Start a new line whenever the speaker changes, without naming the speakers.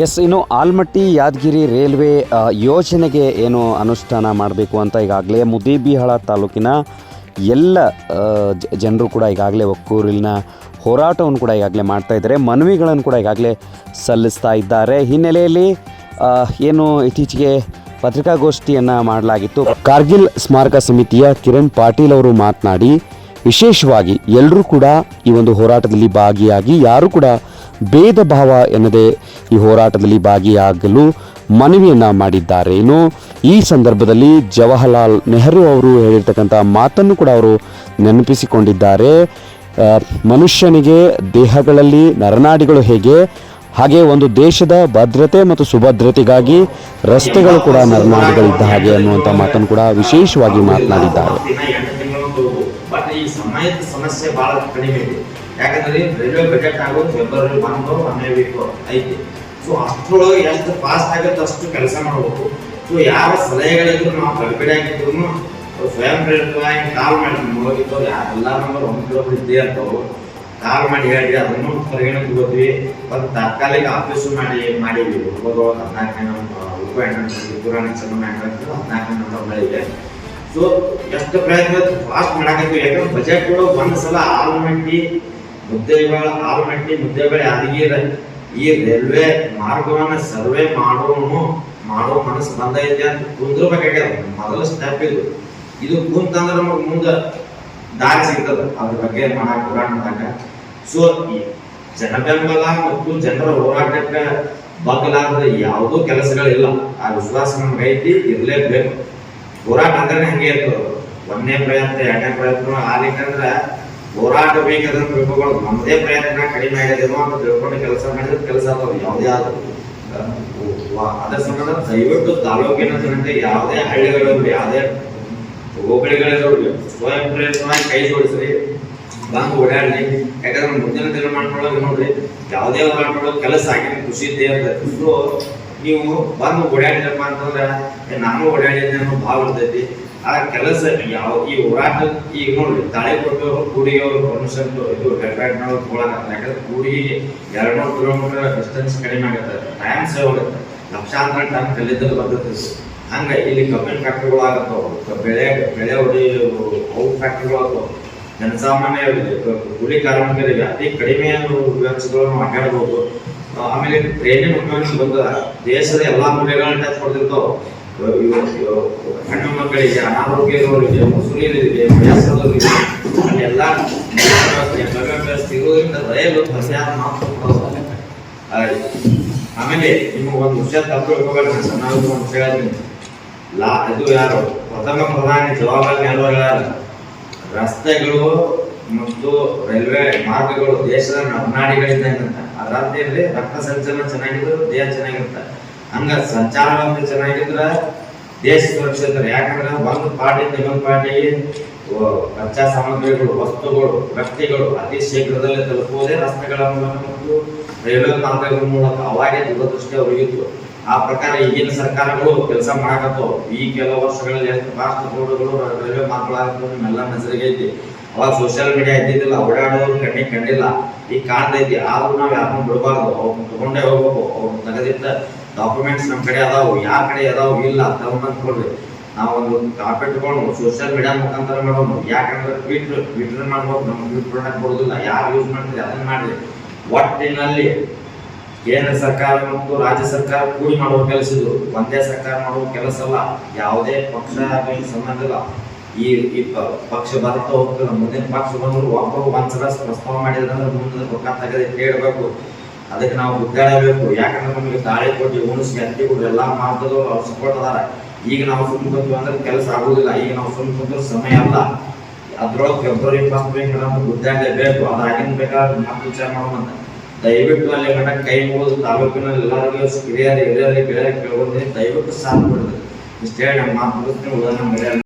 S, ಇನ್ನು Almatti Yadgir railway ಯೋಜನೆಗೆ ಏನು ಅನುಷ್ಠಾನ ಮಾಡಬೇಕು ಅಂತ ಈಗಾಗಲೇ ಮುದಿಬಿಹಾಳ ತಾಲೂಕಿನ ಎಲ್ಲ ಜನರು ಕೂಡ ಈಗಾಗಲೇ ಒಕ್ಕೂರಿನ ಹೋರಾಟವನ್ನು ಕೂಡ ಈಗಾಗಲೇ ಮಾಡ್ತಾ ಇದ್ದಾರೆ. ಮನವಿಗಳನ್ನು ಕೂಡ ಈಗಾಗಲೇ ಸಲ್ಲಿಸ್ತಾ ಇದ್ದಾರೆ. ಹಿನ್ನೆಲೆಯಲ್ಲಿ ಏನು ಇತ್ತೀಚೆಗೆ ಪತ್ರಿಕಾಗೋಷ್ಠಿಯನ್ನು ಮಾಡಲಾಗಿತ್ತು. ಕಾರ್ಗಿಲ್ ಸ್ಮಾರಕ ಸಮಿತಿಯ ಕಿರಣ್ ಪಾಟೀಲ್ ಅವರು ಮಾತನಾಡಿ, ವಿಶೇಷವಾಗಿ ಎಲ್ಲರೂ ಕೂಡ ಈ ಒಂದು ಹೋರಾಟದಲ್ಲಿ ಭಾಗಿಯಾಗಿ, ಯಾರು ಕೂಡ ಭೇದ ಭಾವ ಎನ್ನದೇ ಈ ಹೋರಾಟದಲ್ಲಿ ಭಾಗಿಯಾಗಲು ಮನವಿಯನ್ನು ಮಾಡಿದ್ದಾರೆ ಈ ಸಂದರ್ಭದಲ್ಲಿ ಜವಾಹರ್ಲಾಲ್ ನೆಹರು ಅವರು ಹೇಳಿರ್ತಕ್ಕಂಥ ಮಾತನ್ನು ಕೂಡ ಅವರು ನೆನಪಿಸಿಕೊಂಡಿದ್ದಾರೆ. ಮನುಷ್ಯನಿಗೆ ದೇಹಗಳಲ್ಲಿ ನರನಾಡಿಗಳು ಹೇಗೆ? ಹಾಗೆ ಒಂದು ದೇಶದ ಭದ್ರತೆ ಮತ್ತು ಸುಭದ್ರತೆಗಾಗಿ ರಸ್ತೆಗಳು ಕೂಡ ನರನಾಡಿಗಳಿದ್ದ ಹಾಗೆ ಅನ್ನುವಂಥ ಮಾತನ್ನು ಕೂಡ ವಿಶೇಷವಾಗಿ ಮಾತನಾಡಿದ್ದಾರೆ.
ಎಂಟು ಯಾಕಂದ್ರೆ ರೈಲ್ವೆ ಬಜೆಟ್ ಆಗೋದು ಫೆಬ್ರವರಿ ಒಂದು ಹನ್ನೆರಡು ವೀಕ್ ಐತಿ. ಸೊ ಅಷ್ಟರೊಳಗೆ ಎಷ್ಟು ಫಾಸ್ಟ್ ಆಗುತ್ತೆ ಅಷ್ಟು ಕೆಲಸ ಮಾಡಬೇಕು. ಸೊ ಯಾರ ಸಲಹೆಗಳಿದ್ರು ನಾವು ಗಡಿಬಿಡಿ ಆಗಿದ್ರು ಸ್ವಯಂ ಪ್ರೇರಿತವಾಗಿ ಕಾಲ್ ಮಾಡಿ ಹೋಗಿದ್ದು ಎಲ್ಲ ನಂಬರ್ ಒಂದು ಇದ್ದೇ ಅಂತವ್ರು ಕಾಲ್ ಮಾಡಿ ಹೇಳಿ ಅದನ್ನು ಪರಿಗಣನೆ ಹೋದ್ವಿ. ಮತ್ತು ತಾತ್ಕಾಲಿಕ ಆಫೀಸು ಮಾಡಿ, ಮಾಡಿದ್ವಿ. ಹೋಗೋದು ಹದಿನಾಲ್ಕು ರೂಪಾಯಿ ಉಪ ಪುರಾಣ ಹದಿನಾಲ್ಕು ಹದಿನಾಲ್ಕನೇ ನಂಬರ್ಗಳಿಗೆ ಸೊ ಎಷ್ಟು ಪ್ರಯತ್ನ ಫಾಸ್ಟ್ ಮಾಡಾಕತ್ತೀವಿ. ಯಾಕಂದ್ರೆ ಬಜೆಟ್ ಒಂದು ಸಲ ಆಲ್ಮಟ್ಟಿ ಮುದ್ದೇಬೇಳ ಮುದ್ದೆ ಬಾಳ ಯಾದಗಿರ ಈ ರೈಲ್ವೆ ಮಾರ್ಗವನ್ನ ಸರ್ವೆ ಮಾಡೋನು ಮಾಡೋ ಮನಸ್ಸು ಬಂದೈತೆ ಅಂತ ಕುಂದ್ರಬೇಕಾಗ್ಯದ. ಮೊದಲ ಸ್ಟೆಪ್ ಇದು. ಇದು ಕುಂತಂದ್ರೆ ನಮಗ್ ಮುಂದೆ ದಾರಿ ಸಿಗ್ತದ. ಅದ್ರ ಬಗ್ಗೆ ಮಾಡಾಕ ಹೋರಾಟದಾಗ ಸೊ ಜನ ಬೆಂಬಲ ಮತ್ತು ಜನರ ಹೋರಾಟಕ್ಕೆ ಬಗ್ಲಾರದ ಯಾವುದೂ ಕೆಲಸಗಳಿಲ್ಲ. ಆ ವಿಶ್ವಾಸ ನಮ್ಗೆ ಐತಿ, ಇರ್ಲೇಬೇಕು. ಹೋರಾಟ ಅಂದ್ರೆ ಹಂಗೆ ಇರ್ತದ? ಒಂದನೇ ಪ್ರಯತ್ನ, ಎರಡನೇ ಪ್ರಯತ್ನ ಆಗ್ಲಿಕ್ಕಂದ್ರ ಹೋರಾಟ ಬೇಕಾದ್ರೆ ತಿಳ್ಕೊಬಾರ್ದು ನಮ್ಮದೇ ಪ್ರಯತ್ನ ಕಡಿಮೆ ಆಗಿದೇನೋ ಅಂತ ತಿಳ್ಕೊಂಡು ಕೆಲಸ ಮಾಡಿದ್ರೆ ಕೆಲಸ ಅಥವಾ ಯಾವುದೇ ಆದ್ರೂ. ಅದರ ಸಂಬಂಧ ದಯವಿಟ್ಟು ತಾಲೂಕಿನ ಜನತೆ ಯಾವುದೇ ಹಳ್ಳಿಗಳಿರಲಿ ಯಾವುದೇ ಹೋಬಳಿಗಳಿರಲಿ ಸ್ವಯಂ ಪ್ರೇರಿತವಾಗಿ ಕೈ ಜೋಡಿಸ್ರಿ. ಬಂದು ಓಡಾಡ್ಲಿ. ಯಾಕಂದ್ರೆ ಮುಂದಿನ ದಿನಮಾನದೊಳಗೆ ನೋಡ್ರಿ, ಯಾವುದೇ ಮಾಡ್ಕೊಳ್ಳೋ ಕೆಲಸ ಆಗಿದೆ. ಖುಷಿ ಇದೆ ಅಂತ ನೀವು ಬಂದು ಓಡಾಡಿದಪ್ಪ ಅಂತಂದ್ರೆ ನಾನು ಓಡಾಡಿದ್ದೆ ಅನ್ನೋ ಭಾವ ಇರ್ತೈತಿ. ಆ ಕೆಲಸ ಯಾವ ಈ ಹೋರಾಟ ಈಗ ನೋಡ್ರಿ, ತಾಳೆ ಕೊಟ್ಟವರು ಅವರು ಪರ್ಮಿಷನ್ ಇದು ಡೆಫ್ರಾಕ್ಟ್ನವ್ರು ತಗೊಳಕತ್ತ ಯಾಕಂದ್ರೆ ಕೂಡಿ ಎರಡು ನೂರು ಕಿಲೋಮೀಟರ್ ಡಿಸ್ಟೆನ್ಸ್ ಕಡಿಮೆ ಆಗುತ್ತೆ. ಟೈಮ್ ಸೇವ್ ಆಗುತ್ತೆ. ಲಕ್ಷಾಂತರ ಟನ್ ಕಲ್ಲಿದ್ದಲು ಬರ್ತೈತಿ ಹಂಗ ಇಲ್ಲಿ ಕಬ್ಬಿನ ಫ್ಯಾಕ್ಟ್ರಿಗಳು ಆಗತ್ತವ ಬೆಳೆ ಬೆಳೆ ಹೊಡಿ ಅವು ಫ್ಯಾಕ್ಟ್ರಿಗಳು ಆಗ್ತವೆ ಜನಸಾಮಾನ್ಯ ಕೂಲಿ ಕಾರ್ಮಿಕರಿಗೆ ಅತಿ ಕಡಿಮೆ ವೆಚ್ಚಗಳನ್ನು ಮಾತಾಡ್ಬೋದು ಆಮೇಲೆ ಟ್ರೈನಿನ ಉಪಯೋಗಿಸಿ ಬಂದ ದೇಶದ ಎಲ್ಲಾ ಮೂಲೆಗಳನ್ನ ಟಚ್ ಕೊಡ್ತಿರ್ತಾವ ಹೆಣ್ಣು ಮಕ್ಕಳಿಗೆ ಅನಾರೋಗ್ಯ ಇರೋರಿಗೆ ಮುಸುಲಿಯರಿಗೆ ವಯಸ್ಸಾದವರಿಗೆ ಅಲ್ಲೆಲ್ಲ ರೈಲು ಪ್ರಚಾರ ಮಾತ್ರ ಆಮೇಲೆ ನಿಮಗೆ ಒಂದು ವಿಷಯ ತಪ್ಪು ಒಂದು ವಿಷಯ ಹೇಳ್ತೀನಿ. ಲಾ, ಇದು ಯಾರು? ಪ್ರಥಮ ಪ್ರಧಾನಿ ಯಾರು? ರಸ್ತೆಗಳು ಮತ್ತು ರೈಲ್ವೆ ಮಾರ್ಗಗಳು ದೇಶದ ನರನಾಡಿಗಳಿದ್ದಂತ ಅದರ ಅರ್ಥ ಏನ್ರಿ ರಕ್ತ ಸಂಚಲನ ಚೆನ್ನಾಗಿದ್ದು, ದೇಹ ಚೆನ್ನಾಗಿರುತ್ತೆ. ಹಂಗ ಸಂಚಾರ ಒಂದು ಚೆನ್ನಾಗಿದ್ರ ದೇಶ ಸುರಕ್ಷಿತ ಯಾಕಂದ್ರೆ ಒಂದು ಪಾರ್ಟಿಯಿಂದ ಇನ್ನೊಂದು ಪಾರ್ಟಿ ಕಚ್ಚಾ ಸಾಮಗ್ರಿಗಳು, ವಸ್ತುಗಳು ವ್ಯಕ್ತಿಗಳು ಅತಿ ಶೀಘ್ರದಲ್ಲಿ ತಲುಪುವುದೇ ರಸ್ತೆಗಳ ಮೂಲಕ ಮತ್ತು ರೈಲ್ವೆ ಮಾರ್ಗಗಳ ಮೂಲಕ ಅವಾಗೇ ದೂರದೃಷ್ಟಿ ಅವರಿಗಿತ್ತು. ಆ ಪ್ರಕಾರ ಈಗಿನ ಸರ್ಕಾರಗಳು ಕೆಲಸ ಮಾಡಕತ್ತವು ಈ ಕೆಲವು ವರ್ಷಗಳಲ್ಲಿ ಎಷ್ಟು ಫಾಸ್ಟ್ ರೋಡ್ಗಳು ರೈಲ್ವೆ ಮಾರ್ಗಗಳಾಗ್ತವೆ ನಿಮ್ಮೆಲ್ಲ ನಜರಿಗೆ ಐತಿ. ಅವಾಗ ಸೋಷಿಯಲ್ ಮೀಡಿಯಾ ಇದ್ದಿದ್ದಿಲ್ಲ, ಓಡಾಡೋರು ಕಣ್ಣಿಗೆ ಕಂಡಿಲ್ಲ. ಈಗ ಕಾಣ್ತೈತಿ ಆದ್ರೂ ನಾವು ಯಾರನ್ನೂ ಬಿಡಬಾರ್ದು. ಅವ್ರನ್ನ ತಗೊಂಡೇ ಹೋಗ್ಬೇಕು. ಅವ್ರನ್ನ ತೆಗೆದಿಟ್ಟ ಡಾಕ್ಯುಮೆಂಟ್ಸ್ ನಮ್ಮ ಕಡೆ ಅದಾವು, ಯಾರ ಕಡೆ ಅದಾವು ಇಲ್ಲ ತಗೊಂಡ್ ಕೊಡ್ರಿ ನಾವು ಒಂದು ಇಟ್ಕೊಂಡು ಸೋಷಿಯಲ್ ಮೀಡಿಯಾ ಮುಖಾಂತರ ಮಾಡೋದು, ಯಾಕಂದ್ರೆ ಟ್ವಿಟರ್ ಟ್ವಿಟರ್ ಮಾಡ್ಬೋದು, ನಮ್ಗೆ ಟ್ವೀಟ್ ಮಾಡಕ್ ಬರೋದಿಲ್ಲ. ಯಾರು ಯೂಸ್ ಮಾಡ್ತೀರಿ ಅದನ್ನ ಮಾಡ್ರಿ. ಒಟ್ಟಿನಲ್ಲಿ ಕೇಂದ್ರ ಸರ್ಕಾರ ಮತ್ತು ರಾಜ್ಯ ಸರ್ಕಾರ ಕೂಡಿ ಮಾಡುವ ಕೆಲಸ ಇದು ಒಂದೇ ಸರ್ಕಾರ ಮಾಡುವ ಕೆಲಸ ಅಲ್ಲ ಯಾವುದೇ ಪಕ್ಷ ಸಂಬಂಧ ಇಲ್ಲ. ಈ ಪಕ್ಷ ಬರ್ತಾ ಹೋಗ್ತದೆ, ಮುಂದಿನ ಪಕ್ಷ ಬಂದ್ರು ಒಬ್ಬರು ಒಂದ್ಸಲ ಪ್ರಸ್ತಾವ ಮಾಡಿದ್ರೆ ಮುಂದೆ ಮುಖಾಂತರ ಕೇಳಬೇಕು. ಅದಕ್ಕೆ ನಾವು ಗುದ್ದಾಡಬೇಕು ಯಾಕಂದ್ರೆ ನಮಗೆ ತಾಳೆ ಕೊಟ್ಟು ಉಣಿಸಿ ಅತ್ತಿ ಕೊಟ್ಟು ಎಲ್ಲ ಮಾಡ್ತದವ್ರು ಅವ್ರು ಸಪೋರ್ಟ್ ಅದಾರ. ಈಗ ನಾವು ಸುಮ್ಮನೆ ಕುಂತೀವಿ ಅಂದ್ರೆ ಕೆಲಸ ಆಗುದಿಲ್ಲ. ಈಗ ನಾವು ಸುಮ್ಮನೆ ಬಂದ್ರೆ ಸಮಯ ಅಲ್ಲ. ಅದ್ರೊಳಗೆ ಫೆಬ್ರವರಿ ಫಸ್ಟ್ ಬೇಕು ನಾವು ಗುದ್ದಾಡಲೇಬೇಕು ಅದಾಗಿನ ಬೇಕಾದ್ರೆ ಮತ್ತೆ ವಿಚಾರ ಮಾಡೋಣ ದಯವಿಟ್ಟು ಅಲ್ಲಿ ಗಂಟ ಕೈ ಮುಗಿದು ತಾಲೂಕಿನ ಎಲ್ಲರಿಗೂ ಹಿರಿಯರು ಹಿರಿಯರಿಗೆ ಬೇರೆ ಕೇಳ್ಬೋದು ದಯವಿಟ್ಟು ಸಾಥ್ ಬಿಡ್ರಿ ಇಷ್ಟೇ, ನಮ್ಮ ಮಾತು ಉದಾಹರಣೆ